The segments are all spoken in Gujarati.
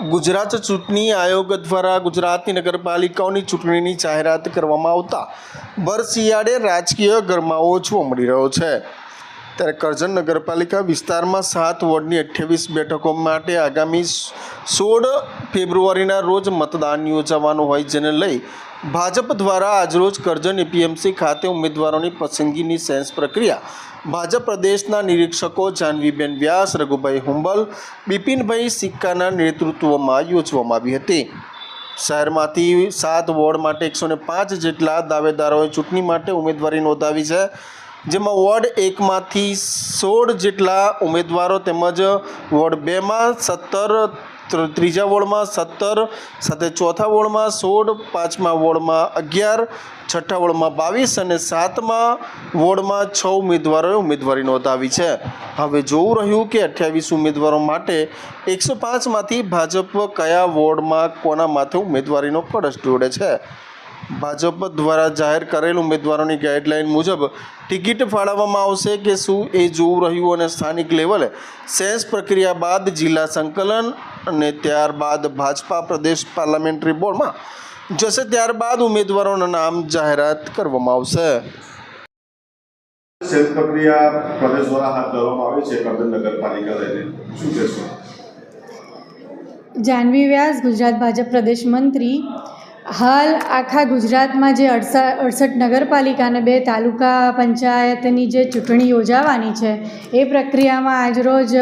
ગુજરાત ચૂંટણી આયોગ દ્વારા ગુજરાતની નગરપાલિકાઓની ચૂંટણીની જાહેરાત કરવામાં આવતા. ભર શિયાળે રાજકીય ગરમાવો જોવા મળી રહ્યો છે. ત્યારે કરજણ નગરપાલિકા વિસ્તારમાં સાત વોર્ડની અઠ્યાવીસ બેઠકો માટે આગામી સોળ ફેબ્રુઆરીના રોજ મતદાન યોજાવાનું હોય જેને લઈ ભાજપ દ્વારા આજરોજ કરજણ એપીએમસી ખાતે ઉમેદવારોની પસંદગીની સેન્સ પ્રક્રિયા. ભાજપ પ્રદેશના નિરીક્ષકો જાનવીબેન વ્યાસ, રઘુભાઈ હુંબલ, બિપિનભાઈ સિક્કાના નેતૃત્વમાં યોજવામાં આવી હતી. શહેરમાંથી સાત વોર્ડ માટે એકસો પાંચ જેટલા દાવેદારોએ ચૂંટણી માટે ઉમેદવારી નોંધાવી છે. જેમાં વોર્ડ એકમાંથી સોળ જેટલા ઉમેદવારો તેમજ વોર્ડ બેમાં સત્તર ત્રીજા વોર્ડમાં સત્તર, સાથે ચોથા વોર્ડમાં સોળ, પાંચમા વોર્ડમાં અગિયાર, છઠ્ઠા વોર્ડમાં બાવીસ અને સાતમા વોર્ડમાં છ ઉમેદવારોએ ઉમેદવારી નોંધાવી છે. હવે જોવું રહ્યું કે અઠ્યાવીસ ઉમેદવારો માટે એકસો પાંચમાંથી ભાજપ કયા વોર્ડમાં કોના માથે ઉમેદવારીનો કળશ જોડે છે. ભાજપ દ્વારા જાહેર કરેલ ઉમેદવારોની ગાઈડલાઈન મુજબ ટિકિટ ફાળવવામાં આવશે કે શું એ જોવું રહ્યું અને સ્થાનિક લેવલે સેન્સ પ્રક્રિયા બાદ જિલ્લા સંકલન અને ત્યારબાદ ભાજપા પ્રદેશ પાર્લામેન્ટરી બોર્ડમાં જશે ત્યારબાદ ઉમેદવારોના નામ જાહેરાત કરવામાં આવશે. જાનવી પ્રક્રિયા પ્રદેશ દ્વારા હાથ ધરવામાં આવી છે કરજણ નગરપાલિકા લઈને. શું કહેશો? જાહ્નવી વ્યાસ ગુજરાત ભાજપ પ્રદેશ મંત્રી. હાલ આખા ગુજરાતમાં જે અડસા, અડસઠ નગરપાલિકા અને બે તાલુકા પંચાયતની જે ચૂંટણી યોજાવાની છે, એ પ્રક્રિયામાં આજરોજ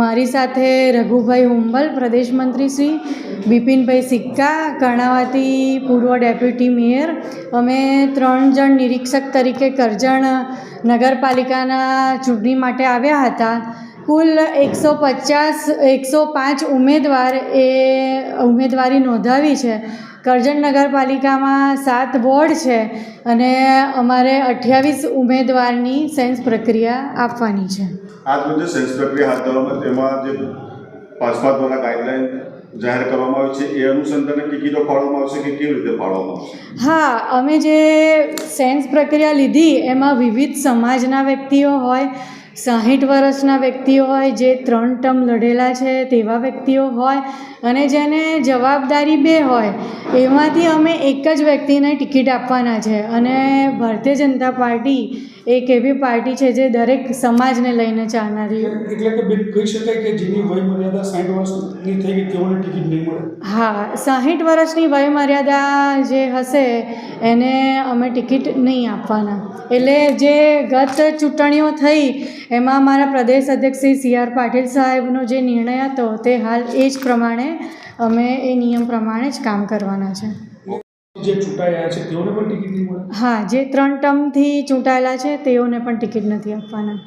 મારી સાથે રઘુભાઈ હુંબલ, પ્રદેશ મંત્રી શ્રી, બિપિનભાઈ સિક્કા, કર્ણાવતી પૂર્વ ડેપ્યુટી મેયર, અમે ત્રણ જણ નિરીક્ષક તરીકે કરજણ નગરપાલિકાના ચૂંટણી માટે આવ્યા હતા. કુલ એકસો પચાસ, એકસો પાંચ ઉમેદવાર એ ઉમેદવારી નોંધાવી છે. કરજણ નગરપાલિકામાં સાત વોર્ડ છે અને અમારે અઠ્યાવીસ ઉમેદવારની સેન્સ પ્રક્રિયા આપવાની છે. આજ મુજબ સેન્સ પ્રક્રિયા હાથ ધરવામાં તેમાં જે ભાજપા દ્વારા ગાઈડલાઈન જાહેર કરવામાં આવી છે એ અનુસંધાને ટિકિટો ફાળવવામાં આવશે કે કેવી રીતે ફાળવવામાં આવશે? હા અમે જે સેન્સ પ્રક્રિયા લીધી એમાં વિવિધ સમાજના વ્યક્તિઓ હોય સાહીઠ વર્ષના વ્યક્તિઓ હોય, જે ત્રણ ટર્મ લડેલા છે તેવા વ્યક્તિઓ હોય અને જેને જવાબદારી બે હોય, એમાંથી અમે એક જ વ્યક્તિને ટિકિટ આપવાના છે. અને ભારતીય જનતા પાર્ટી એક એવી પાર્ટી છે જે દરેક સમાજને લઈને ચાલનારી એટલે કે કહી શકાય કે જેની વય મર્યાદા સાઠ વર્ષની થઈ ગઈ તેઓને ટિકિટ નહીં મળે? હા સાહીઠ વર્ષની વયમર્યાદા જે હશે એને અમે ટિકિટ નહીં આપવાના. એટલે જે ગત ચૂંટણીઓ થઈ એમાં મારા પ્રદેશ અધ્યક્ષ શ્રી સી આર પાટીલ સાહેબનો જે નિર્ણય હતો તે હાલ એ જ પ્રમાણે અમે એ નિયમ પ્રમાણે જ કામ કરવાના છે. જે ચૂંટાયા છે, તેઓને પણ ટિકિટ નહીં મળે? હા, જે ત્રણ ટર્મથી ચૂંટાયેલા છે, તેઓને પણ ટિકિટ નથી આપવાના.